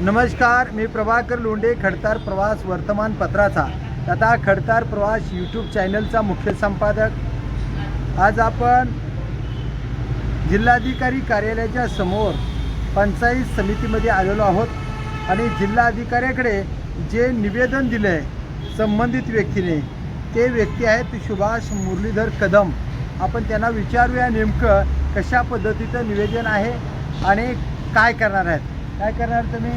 नमस्कार मी प्रभाकर लोंढे खडतार प्रवास वर्तमानपत्राचा तथा खडतार प्रवास यूट्यूब चॅनलचा मुख्य संपादक. आज आपण जिल्हाधिकारी कार्यालयाच्या समोर पंचायत समितीमध्ये आलेलो आहोत आणि जिल्हाधिकाऱ्याकडे जे निवेदन दिलं आहे संबंधित व्यक्तीने ते व्यक्ती आहेत सुभाष मुरलीधर कदम. आपण त्यांना विचारूया नेमकं कशा पद्धतीचं निवेदन आहे आणि काय करणार आहेत. काय करणार तुम्ही?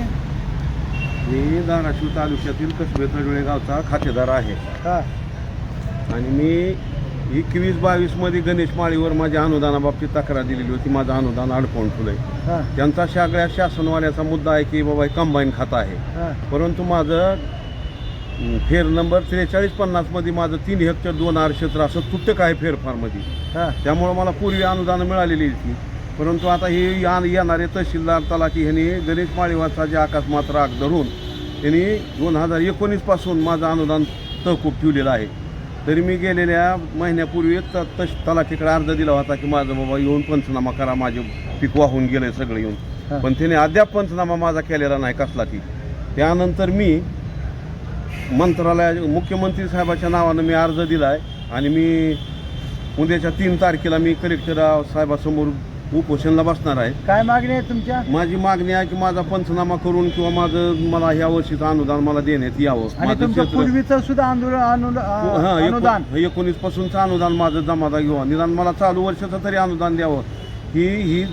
मी धाराशिव तालुक्यातील कसबे तडोळे गावचा खातेदार आहे. हां. आणि मी एकवीस बावीसमध्ये गणेश माळीवर माझ्या अनुदानाबाबतीत तक्रार दिलेली होती. माझं अनुदान अडकवून ठेवलंय. हां. त्यांचा सगळ्या शासनवाल्याचा मुद्दा आहे की बाबा कंबाईन खातं आहे. हां. परंतु माझं अं, फेर नंबर त्रेचाळीस पन्नासमध्ये माझं तीन हेक्टर दोन आर क्षेत्र असं तुटक आहे फेरफारमध्ये. हां. त्यामुळं मला पूर्वी अनुदान मिळालेली होती. परंतु आता हे या- येणारे तहसीलदार तलाठी ह्यांनी गणेश माळीवाचा जे अकस्मात राग धरून त्यांनी दोन हजार एकोणीसपासून माझं अनुदान तहकूब ठेवलेलं आहे. तरी मी गेलेल्या महिन्यापूर्वी त तस तलाठीकडे अर्ज दिला होता की माझं बाबा येऊन पंचनामा करा माझे पीक वाहून गेलं सगळं येऊन. पण त्याने अद्याप पंचनामा माझा केलेला नाही कसला ती. त्यानंतर मी मंत्रालया मुख्यमंत्री साहेबाच्या नावानं मी अर्ज दिला आहे आणि मी उद्याच्या तीन तारखेला मी कलेक्टर साहेबासमोर उपोषणला बसणार आहे. काय मागणी आहे तुमच्या? माझी मागणी आहे की माझा पंचनामा करून किंवा माझं मला ह्या वर्षीचं अनुदान मला देण्यात यावं. आणि माझं तुमचं क्षेत्र- पूर्वीचं सुद्धा आंदोलन हा अनुदान. एकोणीस पासूनचं अनुदान माझं जमादा घेऊ निदान मला चालू वर्षाचं तरी अनुदान द्यावं. ही ही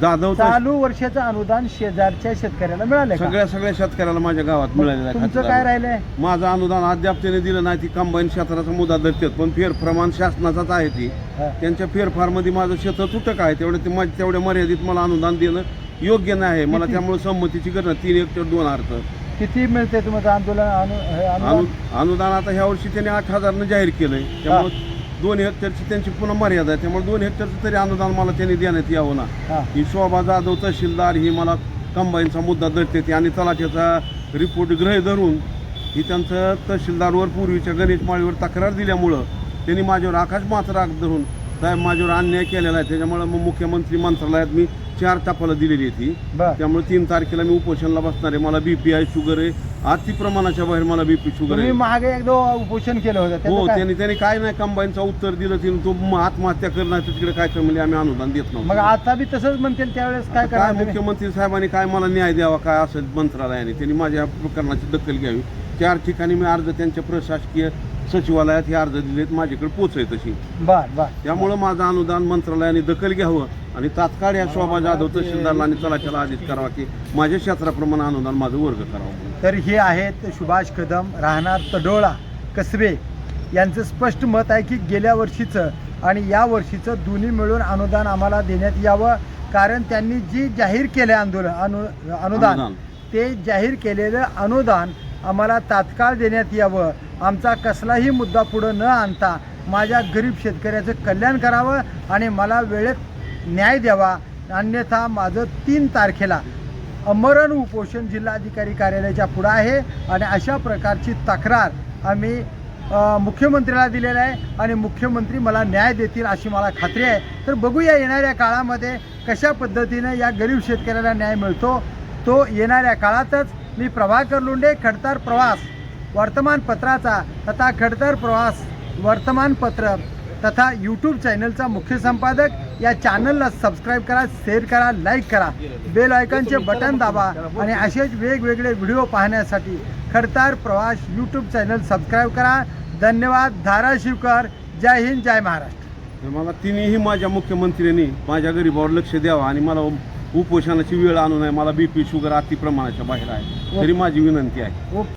जाधव चालू वर्षाचं अनुदान शेजारच्या शेतकऱ्याला मिळाले का? सगळ्या सगळ्या शेतकऱ्याला माझ्या गावात मिळालेलं आहे तुमचं. काय राहिलंय? माझं अनुदान अद्याप त्याने दिलं नाही ती कंबाईन क्षेत्राचा मुद्दा धरतात. पण फेरप्रमाण शासनाचाच आहे ती. हा. त्यांच्या फेरफारमध्ये माझं क्षेत्र तुटक आहे. तेवढे ते माझ्या तेवढ्या मर्यादित मला अनुदान देणं योग्य नाही आहे. मला किती? त्यामुळे संमतीची गरज नाही. तीन हेक्टर दोन अर्थ किती मिळते तुम्हाला आंदोलन अनु- हे अनुदान? अनु अनुदान आता ह्या वर्षी त्याने आठ हजारनं जाहीर केलंय. त्यामुळे दोन हेक्टरची त्यांची पुन्हा मर्यादा आहे. त्यामुळे दोन हेक्टरचं तरी अनुदान मला त्यांनी देण्यात यावं ना. हा. ही शोभा जाधव तहसीलदार ही मला कंबाईनचा मुद्दा धरते ती आणि तलाठ्याचा रिपोर्ट ग्रह धरून ही त्यांचं तहसीलदारवर पूर्वीच्या गणेश माळीवर तक्रार दिल्यामुळं त्यांनी माझ्यावर आकाश मात्र राग धरून साहेब माझ्यावर अन्याय केलेला आहे. त्याच्यामुळे मग मुख्यमंत्री मंत्रालयात मी चार टपाला दिलेली आहे ती बर. त्यामुळे तीन तारखेला मी उपोषणला बसणार आहे. मला बीपी आहे शुगर आहे अति प्रमाणाच्या बाहेर मला बीपी शुगर तुम्ही आहे मागे एकदा उपोषण केलं होतं त्याचं हो काय? त्यांनी त्यांनी काय नाही कंबाईनचं उत्तर दिलं तिने तो म- आत्महत्या करणार तिकडे काय म्हणजे आम्ही अनुदान देत मग नव्हतो आता बी तसंच म्हणतील त्यावेळेस काय काय करणार तुम्ही? मुख्यमंत्री साहेबांनी काय मला न्याय द्यावा काय असेल मंत्रालयाने त्यांनी माझ्या या प्रकरणाची दखल घ्यावी चार ठिकाणी मी अर्ज त्यांच्या प्रशासकीय सचिवालयात हे अर्ज दिलेत माझ्याकडे पोचआहे तशी बर बर त्यामुळं माझं अनुदान मंत्रालयाने दखल घ्यावं आणि तात्काळ या शोभा जाधव तहसीलदारला आणि तलाठ्याला आदेश करावा की माझ्या क्षेत्राप्रमाणे अनुदान माझं वर्ग करावं. तर हे आहेत सुभाष कदम राहणार तडोळा कसबे यांचं स्पष्ट मत आहे की गेल्या वर्षीचं आणि या वर्षीचं दोन्ही मिळून अनुदान आम्हाला देण्यात यावं कारण त्यांनी जी जाहीर केले आंदोलन अनु अनुदान. ते जाहीर केलेलं अनुदान आम्हाला तात्काळ देण्यात यावं. आमचा कसलाही मुद्दा पुढं न आणता माझ्या गरीब शेतकऱ्याचं कल्याण करावं आणि मला वेळेत न्याय द्यावा. अन्यथा माझं तीन तारखेला अमरण उपोषण जिल्हाधिकारी कार्यालयाच्या पुढं आहे आणि अशा प्रकारची तक्रार आम्ही मुख्यमंत्र्याला दिलेलं आहे आणि मुख्यमंत्री मला न्याय देतील अशी मला खात्री आहे. तर बघूया येणाऱ्या काळामध्ये कशा पद्धतीनं या गरीब शेतकऱ्याला न्याय मिळतो. तो येणाऱ्या काळातच मी प्रभाकर लोंढे खडतर प्रवास. वर्तमानपत्राचा तथा खडतर प्रवास वर्तमानपत्र तथा यूट्यूब चॅनलचा मुख्य संपादक. या चॅनलला सबस्क्राईब करा शेअर करा लाईक करा. बेल आयकॉनचे बटन दाबा आणि असेच वेगवेगळे व्हिडिओ पाहण्यासाठी खडतार प्रवास यूट्यूब चॅनल सबस्क्राईब करा. धन्यवाद. धाराशिवकर जय हिंद जय महाराष्ट्र. मला तिन्ही माझ्या मुख्यमंत्र्यांनी माझ्या गरीबावर लक्ष द्यावं आणि मला उपोषणाची वेळ आणू नये. मला बीपी शुगर अति प्रमाणाच्या बाहेर आहे. तरी माझी विनंती आहे.